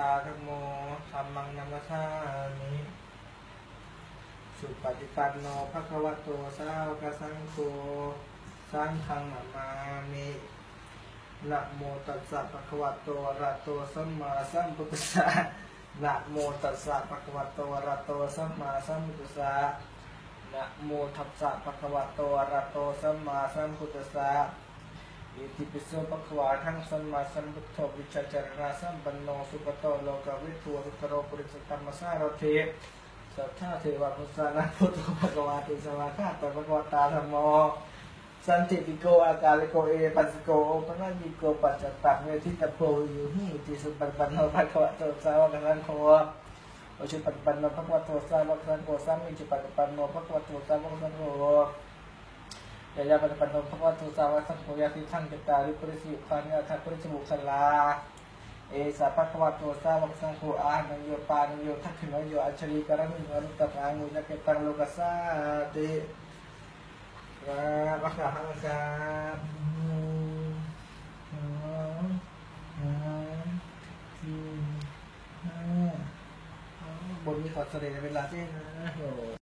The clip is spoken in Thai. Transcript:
ตาธโมธรรมังนัมสามิสุปฏิปันโนภะคะวะโตสาวกสังโฆสังฆังนามามินะโมตัสสะภะคะวะโตอะระโตสัมมาสัมพุทธัสสะนะโมตัสสะภะคะวะโตอะระโตสัมมาสัมพุทธัสสะนะโมทัสสะภะคะวะโตอะระหะโตสัมมาสัมพุทธัสสะ อิติปิโสปะควาทังสัมมาสัมพุทโธวิชาจารณาสัมปันโนสุปโตโลกวิทูรุตโรปุริสตัมมสารเทสัทธาเทวะพุทธานะพุทโธภะควาติสวาคาตภะคะวตาธรรมโมสันติปิโกอากาลิโกเอปัสโกโอปนัญญิโกปัจจตักเวทิตาโพอยู่หิติสุปันปันโนภะควะโตสาวกสังโฆโอชุปันปันโนภะควะโตสาวกสังโฆสัมมิจุปันปันโนภะควะโตสาวกสังโฆ ยายาปฏิปันโนภควตุสาวกสังโฆยาติทังเจตาริปริสิภานิอัฏฐปริสมุขลาเอสาภควาตุสาวกสังโฆอาหนโยปานโยทักขินโยอัจฉริกรมิโยนุตตะอามุนักเกตังโลกัสสาติครับรักษาหังครับบนนี้ขอเสด็จเวลาที่นะ